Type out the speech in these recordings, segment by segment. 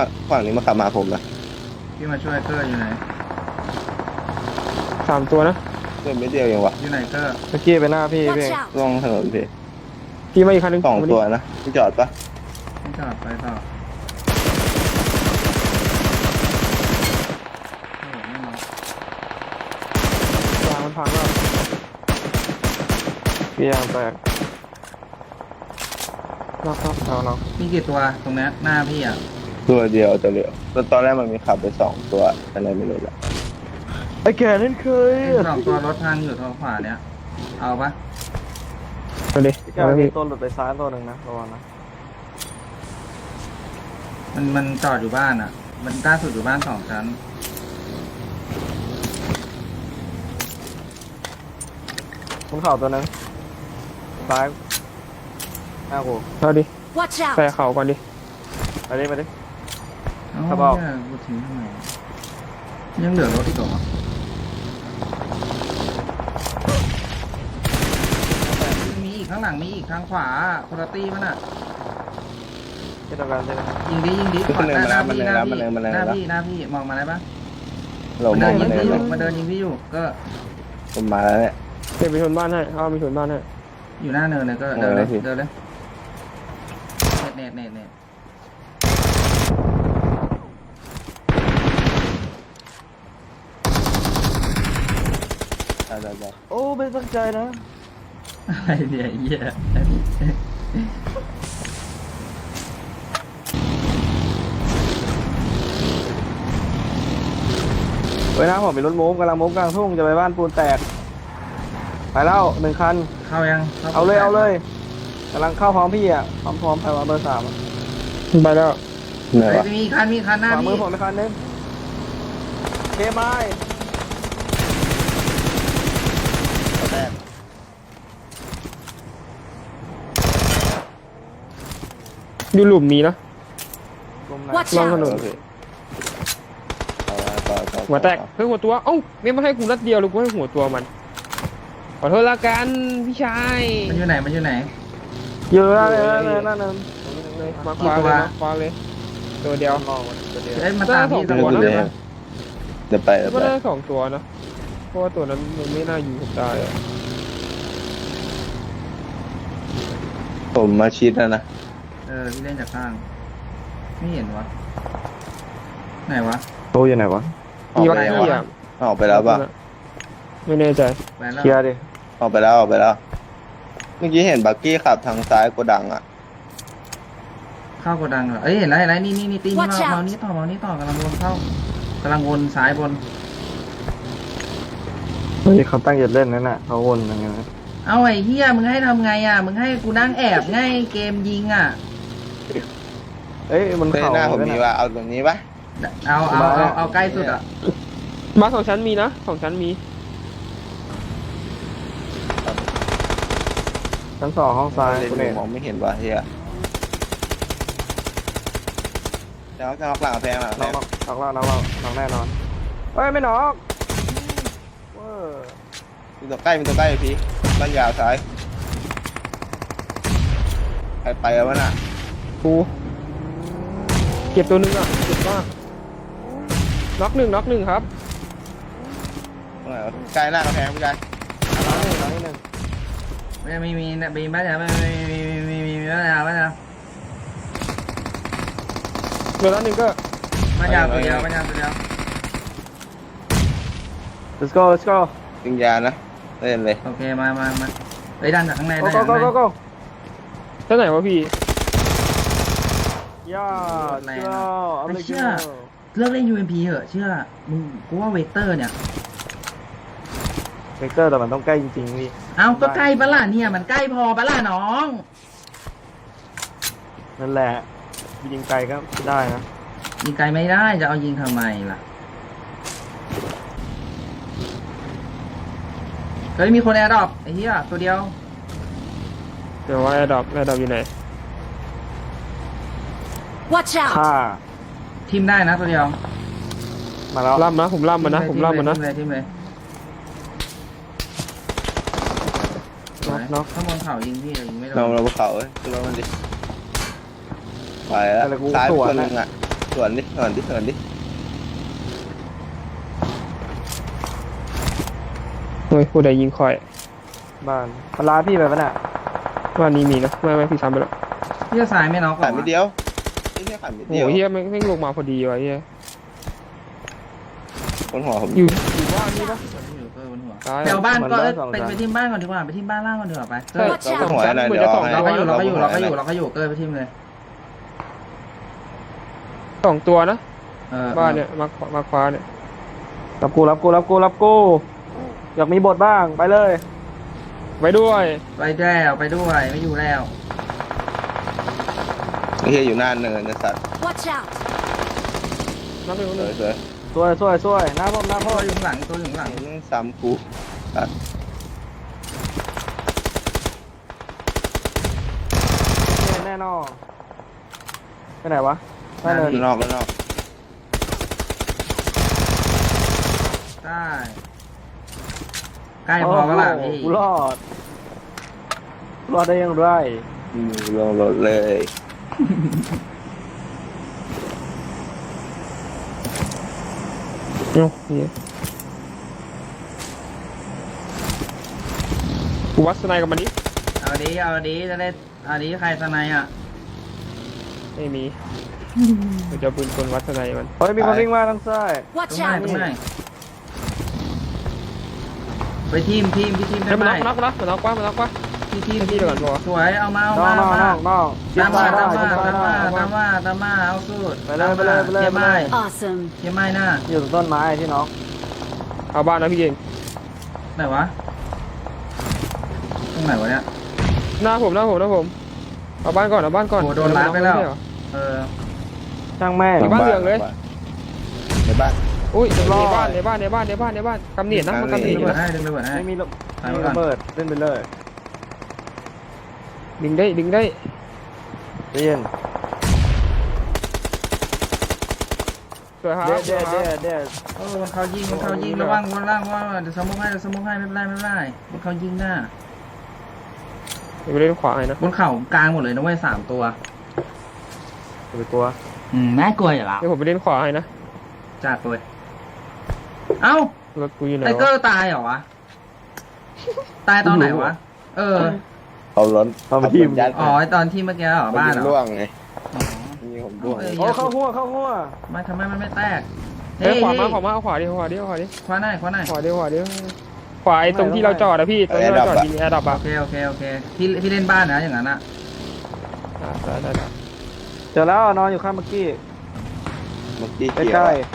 ฝั่งฝั่งนี้มาขับมาหาผมนะพี่มาช่วยเกอร์อยู่ไหน สามตัวนะเพื่อนไม่เดียวเองวะอยู่ไหนเกอร์เมื่อกี้ไปหน้าพี่พี่ Watch out! ลองถนนพี่พี่มาอีกคันหนึงสองมาดิตัวนะพี่จอดปะไม่จอดไปต่อโอ้โหไม่มองยางมันพังแล้วพี่ยางแตกล็อกล็อกเอาเรามีกี่ตัวตรงเนี้ยหน้าพี่อะ ตัวเดียวตัวเดียวแล้วตอนแรกมันมีขับไปสองตัวอะไรไม่รู้ละไอ้แกนั่นเคยสองตัวรถทางอยู่ทางขวาเนี้ยเอาปะมาดิพี่แกเอามีพี่ตัวหลุดไปซ้ายตัวหนึ่งนะระวังนะมันมันจอดอยู่บ้านอะ มันกล้าสุดอยู่บ้านสองชั้นบนเข่าตัวหนึงซ้ายหน้ากูเอาดิ Watch ใส่ out! เข่าก่อนดิไปดิไปดิ เอ้าครับบอกเนี่ยกูทิ้งทำไมยังเหลือรถอีกเหรอมีอีกข้างหลังมีอีกทางขวาคุณตี้มันอะที่ทำการใช่ไหมยิงดิยิงดิขวาหน้าหน้าพี่หน้าพี่หน้าพี่หน้าพี่มองมาได้ปะเรามันมเดิองนยิมางเลยพี่อยู่มันเดินยิงพี่อยู่ก็ผมมาแล้วเนี่ยเดี๋ยวไปชนบ้านให้เอาไปชนบ้านให้อยู่หน้าเนินเลยก็เดินเลยเออพี่เดินเลยเน็ตเน็ตเน็ตเน็ต ได้ได้ได้โอ้ไม่ตั้งใจนะอะไรเนี่ยไอ้เหี้ยเว้ยนะผมมีรถโม้กำลังโม้กลางทุ่งจะไปบ้านปูนแตก ไปแล้วหนึ่งคัน เข้ายังเอาเลยเอาเลยกำลังเข้าพร้อมพี่อะพร้อมพร้อมไปว่าเบอร์สามอะไปแล้วเหนื่อยเฮ้วะยมีคันมีคันหน้าขวามืพี่อผมไปคันนึงเคไม้ แรก อยู่หลุมมีนะกลมไหน Watch ลองถ out! นนโอเคเอาละต่อต่อหัวแตกเฮ้ยหัวตัวเอ้าไม่มาให้กูนัดเดียวเลยกูให้หัวตัวมันขอโทษละกันพี่ชายมันอยู่ไหน มันอยู่ไหนอยู่หน้าเลยหน้าเลยหน้าเนินเลยมากี่คว้าตัวเลยมาคว้าเลยตัวเดียว มองมันตัวเดียวเอ้ยมาตามพี่หน้าตำรวจสองเลตัยวปะเดี๋ยวไปเดี๋ยวก็ไปได้สองตัวนะเพราะว่าตัวนั้นมันไม่น่าอยู่ผมได้อะผมมาชิดแล้วนะ เออที่เล่นจากข้าง ไม่เห็นวะ ไหนวะ โตอยู่ไหนวะ ออกมีไปวัคแล้วซีนวะอะออกไปแล้วป่ะไม่แน่ใจไปแล้วเคลียร์ดิ ออกไปแล้วออกไปแล้ว เมื่อกี้เห็นบักกี้ขับทางซ้ายโกดังอะ เข้าโกดังเหรอเอ้ยเห็นแล้วเห็นแล้วนี่นี่นี่ตีนี่ Watch มา out เมานี้ต่อเมานี้ต่อกำลังวนเข้ากำลังวนซ้ายบน เฮ้ยเขาตั้งใจเล่นนั่นน่ะเขาวนอย่างเงี้ยเอาไอ้เฮียมึงให้ทำไงอะ มึงให้กูนั่งแอบไงเกมยิงอะ เอ้ยมันเฮ้ยเข่าหน้าผมด้วยมีนะว่าเอาตรงนี้ปะเอาเอาเอาเอาใกล้สุดอะมาสองชั้นมีนะสองชั้นมีชั้นสองห้องซ้ายเลยคุณเอกมองไม่เห็นว่ะเฮียแล้วจะล็อกหลังแพงหลังแพน็อกงน็อกน็อกแล้วน็อกแล้วน็อกแน่นอนเอ้ยไม่น็อกเว้ยมีตัวใกล้มีตัวใกล้อยู่พี่บ้านยาวซ้ายไปไปแล้ววะน่ะ กูเก็บตัวหนึงอะเก็บมากน็อกหนึ่งน็อกหนึ่งครับตรงไหนวะใกล้หน้ากระแพงพี่ชายน็อกหนึ่งน็อกนิดหนึ่งไม่มีมีนะมีบ้านยาวไม่มีมีมีมีมีมีบ้านยาวบ้านยาวเหลือแล้วหนึ่งก็บ้านยาวตัวเดียวบ้านยาวตัวเดียว let's go let's go ยิงยานะเล่นเลยโอเคมามามาไปดันจากข้างใน go ดัน go จาก go ข้างใน go go ท่าไหนวะพี่ ย่าแรงเจ้าอะเอาไม่เลยเชื่เชื่ออเลิกเล่น UMP เหอะเชื่อมึงกูว่าเวเตอร์เนี่ย เวกเตอร์แต่มันต้องใกล้จริงๆพี่ เอาก็ใกล้ปะล่ะเนี่ย มันใกล้พอปะล่ะน้อง นั่นแหละยิงไกลก็ได้นะยิงไกลไม่ได้จะเอายิงทำไมล่ะเฮ้ยมีคนแอร์ดรอปไอ้เหี้ยตัวเดียว เดี๋ยวว่าแอร์ดรอปแอร์ดรอปอยู่ไหน Watch out! ฆ่าทีมได้นะตัวเดียวมาแล้วล่ำนะ ผมล่ำมันนะ ผมล่ำมันนะ ทีมเลยทีมเลยน็อกน็อก ข้างบนเขายิงพี่ยิงไม่โดเรานเราภูเขาเอ้ยขึ้นรถมันดิไปแล้วซ้ายคนหนึ่งอะสวนดิสวนดิสวนดิเฮ้ยผู้ใดยิงคอย บ้านมันลาพี่ไปปะน่ะว่านี้มีนะ ไม่ไม่พี่ซ้ำไปแล้วพี่จะสายไม่น็อกหรขาอดไม่วะเดียว นี่แค่ขาดไม่โอ้เดียวโหเฮียแม่งแม่งลงมาพอดีวะเฮียบนหัวผมอยู่อยู่บ้านนี่ปะอยู่เออบนหัวตายไปเอาบ้านก็เอ้ยมันบ้านสองไปชั้นไปที่บ้านก่อนดีกว่าไปที่บ้านล่างก่อนดีกว่าไปเกใช่อเราบนหัวหน่อยเหมือนเดี๋ยวจะสองให้เราก็อยู่เราก็อยู่บนหัวเราก็อยู่หน่เราก็อยู่เกอไปทีมเลยสองตัวนะ เออบ้านเนี่ยมามาคว้าเนี่ยรับกูรับกูรับกูรับกู อยากมีบทบ้างไปเลย ไว้ด้วย ไปแล้วไปด้วยไม่อยู่แล้ว ไอ้เฮียอยู่หน้าเนินนะสัตว์ Watch out! นับไปคนสนึวงยสวยสวยสวยสวยหน้าพ่อหน้าพ่อตัวอยู่ข้างหลังตัวอยู่ข้างหลังอืมซ้ำกูสัตว์แน่นอนไปไหนวะไปเลยข้างนอกข้างนอกได้ใกล้พอแล้วล่ะโโหพี่กูรอดรอดได้อยังไรอืมลงรถเลย เอ้าเฮียกูวัดสไนกับมันนี้เอาดีเอาดีจะได้เอาดีใครสไนยอะไม่มีกูจะเอาปืนกลวัดสไนมัน เฮ้ยมีคนวิ่งมาทางซ้าย ตรง Watch ไหน out! ตรงไหนไปทีมทีมพี่ทีมได้เฮ้ยไหมันมน็อกมันน็อกมันน็อกมันน็อกปะมันน็อกปะพี่ ทีมให้พี่เดี๋ยวก่อนบอกสวยเอามาเอาน้อมางน้เอาองมาน้องน้องชิดตามซ้ามายได้ตามมาชิดซ้ายตามได้มาตามมาตามมาเอาสุดไปเลยไปเลยไปเลยเยี่ยมไปไม่เลย Awesome! เยี่ยมไม่น่าอยู่ตรงต้นไม้ที่น้องเอาบ้านนะพี่เองไหนวะตรงไหนวะเนี่ย หน้าผมหน้าผมหน้าผม เอาบ้านก่อนเอาบ้านก่อนโอ้โดนรัดไปแล้ว ม่ใช่เหรอ เออช่างแม่งอยู่บ้านเหลืองเลย ในบ้านอุ้ยในรอด บ้านในบ้านในบ้านในบ้านในบ้านกำเนียดนะมันกำดึเนีงยดระเบิดนะให้ดึงระเบิดให้ไม่มีระตายมีไว้ก่อนระเบิดเล่นไปเลย ดึงได้ดึงได้ใจเย็นสวยครับเด็ดสวเด็ยดครับเด็ดเด็ดโอ้มันเขายิงมันเขายิงระวังระวังระวังเดี๋ยวสมุกให้เดี๋ยวสมุกให้ไม่เป็นไรไม่เป็นไรมันเขายิงหน้า เดี๋ยวไปเล่นขวาให้นะบนเข่ากลางหมดเลยนะเว้ยสามตัว อย่าไปกลัวอืมน่ากลัวอยู่แล้วเดี๋ยวผมไปเล่นขวาให้นะจัดเลยเอ้ารถกูอยู่ไหนไทเกอวะร์ตายเหรอวะ ตายตอนไหนวะ เออ เขาล้นเอามาทีม ยัดอ๋อไอ้ตอนที่เมื่อกี้เหรอบ้านเหรอร่วงไงอ๋อยิงผมร่วงเอ้ยโอ้เข้าหัวเข้าหัวไม่ทำไมมันไม่แตกเฮ้ยขวามาเฮ้ยขวามาเอาขวาดิขวาดิขวาดิขวาหน้าขวาหน้าขวาดิขวาดิขวาไอ้ตรงที่เราจอดอะพี่ตรงที่เราจอดยิงแอร์ดับอะโอเคโอเคโอเคพี่พี่เล่นบ้านนะอย่างนั้นอะอ่าได้ได้ได้เจอแล้วนอนอยู่ข้างเมื่อกี้เมื่อกี้ใกเขียวล้อะ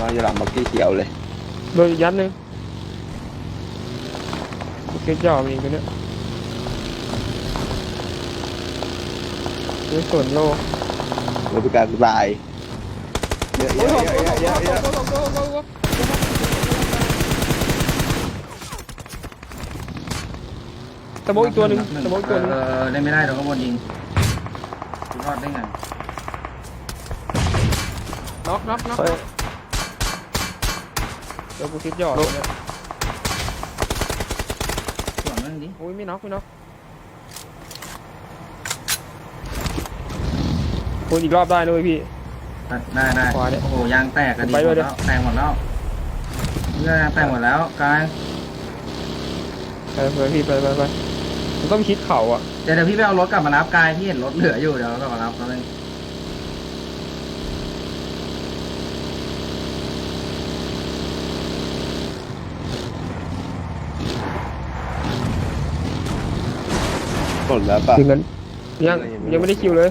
นอนอยู่หลังเมื่อกี้เขียวเลยโดนอีกยัดหนึ่ง เกจจ่อมีอีกตัวเนี้ยนี่ส่วนโลบริการตายเยอะเยอะเยอะเยอะเยอะเยอะโมกอีกตัวหนึ่งสโมกอีกตัวหนึ่งเออเล่นไม่ได้เดี๋ยวก็วนยิงรอดได้ไงน็อกน็อกน็อกเฮ้ยเดี๋ยวกูคิดยอดเนี้ย ส่วนนั่นดิ โอ้ยไม่น็อกไม่น็อกคุณอีกรอบได้ด้วยพี่ ได้ได้ขวาเนี่ยโอ้โหยางแตกกันดีไปหมด้วยดดิแล้วแตกหมดแล้วเรื่องยางแตกหมดแล้วกายไปไปพี่ไปไปไปมันต้องชิดเข่าอะเดี๋ยวเดี๋ยวพี่ไปเอารถกลับมารับกายพี่เห็นรถเหลืออยู่เดี๋ยวเรากลับมารับเราเล หมดแล้วป่ะถึงกันยังยังไม่ได้คิวเลย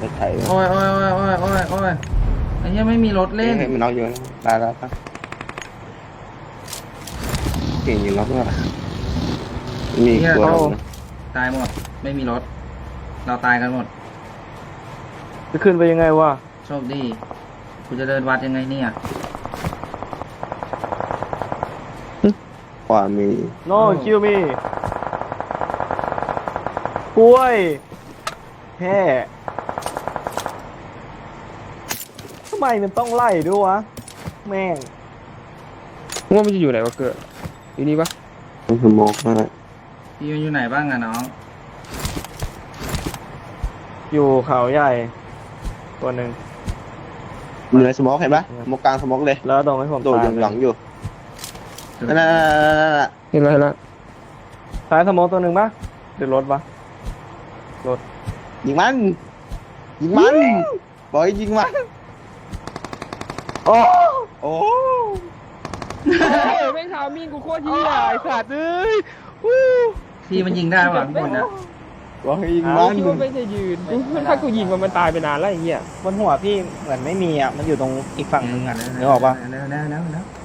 รถไถเลยโอ้ยโอ้ยโอ้ยโอ้ยโอ้ยโอ้ยไอ้เหี้ยไม่มีรถเล่น ให้มันน็อกอยู่นะตายแล้วป่ะเก่งอยู่น็อกแล้วล่ะมีอีกตัวหนึ่งนะตายหมด ไม่มีรถ เราตายกันหมด จะขึ้นไปยังไงวะโชคดีกูจะเดินวัดยังไงเนี่ย วามีโน่คิวมีกล้วยแฮ่ทำไมมันต้องไล่ด้วยวะ แม่งว่ามันจะอยู่ไหนวะเกิดอยู่นี่ปะต้องสโมกนะพี่มันอยู่ไหนบ้างอะน้อง อยู่เขาใหญ่ ตัวหนึ่งอยู่ในสโมอกเห็นปะสโมอกกลางสโมอกเลย แล้วตรงให้ผมโดดอยู่หลังอยู่ นั่นนั่นนั่นนั่นนั่นเห็นแล้วเห็นแล้วซ้ายสโมองตัวหนึ่งปะเดี๋ยวรถปะยิงมัน ยิงมันบอกให้ยิงมัน โอ้โอ้แม่งทามิ่งกูโคตรเหี้ยไอ้สัตว์เอ้ยวู้พี่มันยิงได้ว่ะข้างบนนะบอกให้ยิงกูมันคิดว่าไม่ใช่ยืนกูถ้ากูยิงมันมันตายไปนานแล้วไอ้เหี้ยบนหัวพี่เหมือนไม่มีอะ มันอยู่ตรงอีกฝั่งนึงอะนึกออกปะแล้วแล้วแล้วแล้วไ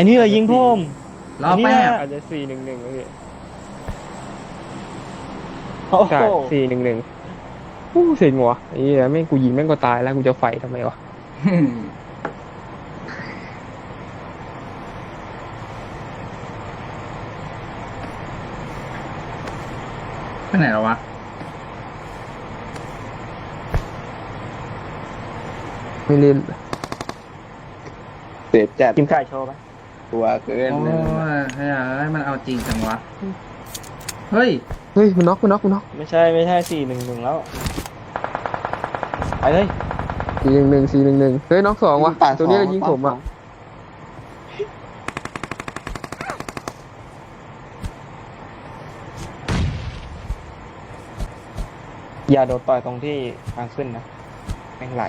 อ้นี่เลยยิงพุ่มรอแป๊บอาจจะสี่หนึ่งหนึ่งพี่โอ้ใช่โหสี่หนึ่งหนึ่งอู้เสียงวะไอ้เหี้ยแม่งกูยิงแม่งก็ตายแล้วกูจะไฟทำไมวะไปไหนแล้ววะไม่เล่นเสียจัดกินไก่โชว์ปะ ตัวเกินโอ้เลยยเฮ้ยมันเอาจริงจังวะ เฮ้ย เฮ้ยมันน็อกมันน็อกมันน็อกไม่ใช่ไม่ใช่สี่หนึ่งหนึ่งแล้วไปเลยสี่หนึ่งหนึ่งสี่หนึ่งหนึ่งเฮ้ยน็อกสองวะตัวนี้ก็ยิงผมอะอย่าโดดต่อยตรงที่ทางขึ้นนะแม่งไหล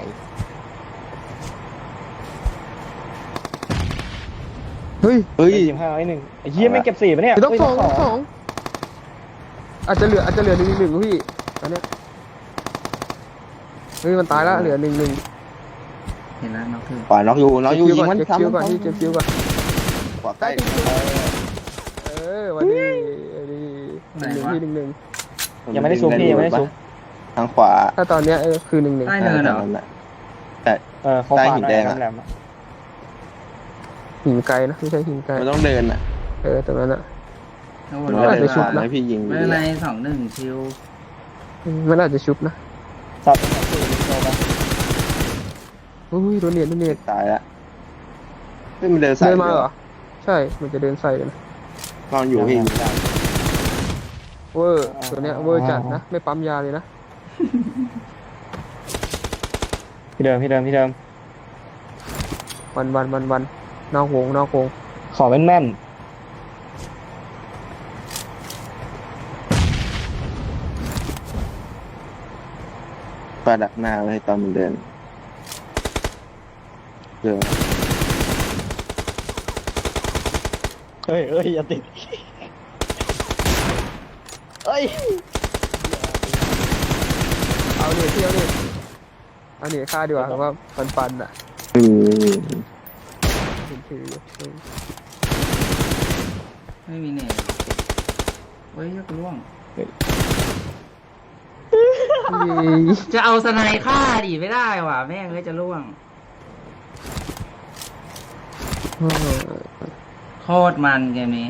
เฮ้ยเฮ้ยยิงให้ร้อยหนึ่งไอ้เหี้ยไม่งเก็บสี่ปะเนี่ยไอ้ต้องเฮ้ยสองต้องสองอาจจะเหลืออาจจะเหลือหนึ่งหนึ่งพี่ตอนเนี้ยเฮ้ยมันตายแล้วเหลือหนึ่งหนึ่งเห็นแล้วน้องคือปล่อยน็อกอยู่น็อกอยู่ยิงมันเก็บซ้ำคิวก่อนที่เก็บคิวก่อนขวาใกล้เออวันนี้ดีหนึ่งหนึ่งที่หนึ่งหนึ่งยังไม่ได้ซูมพี่ยังไม่ได้ซูมทางขวาถ้าตอนเนี้ยเออคือหนึ่งหนึ่งใต้เนินเหรอเออเขาใต้ขวาหินหน่แดอยงอะแหลมๆอะหินไกลนะไม่ใช่หินไกลมันต้องเดินอะเออตรงนั้นอะโอ้มันโหต้องอาจเดิจะนชุบผ่านนะ ให้พี่ยิงไม่เป็นไรสองหนึ่งชิวมันอาจจะชุบนะสับตรงไหนสี่โชว์ปะอุ้ยโดนเนียดโดนเนียดตายละเฮ้ยมันเดินสายเดินมาเหรอใช่มันจะเดินใส่กันนะนอนอยู่พี่เวอร์ตัวเนี้ยเวอร์จัดนะไม่ปั๊มยาเลยนะพี่เดิมพี่เดิมพี่เดิมวันวันวันวัน นอกวงนอกวงขอแม่นแม่นปลาดักหน้าไว้ตอนมันเดินเดินเฮ้ยเอ้ยอย่าติดเอ้ยเอาเนี่ยเที่ยวเนี่ยเอาเนี่ยฆ่าดีกว่าเพราะว่าปันปันๆอะ อืมเห็น ถือเอไม่มีเน็ตเฮ้ยยักล่วงจะเอาสไนฆ่าดิไม่ได้ว่ะแม่งเลยจะล่วงโคตรมันเกมนี้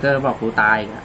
เจอบอกกูตายอีกอะ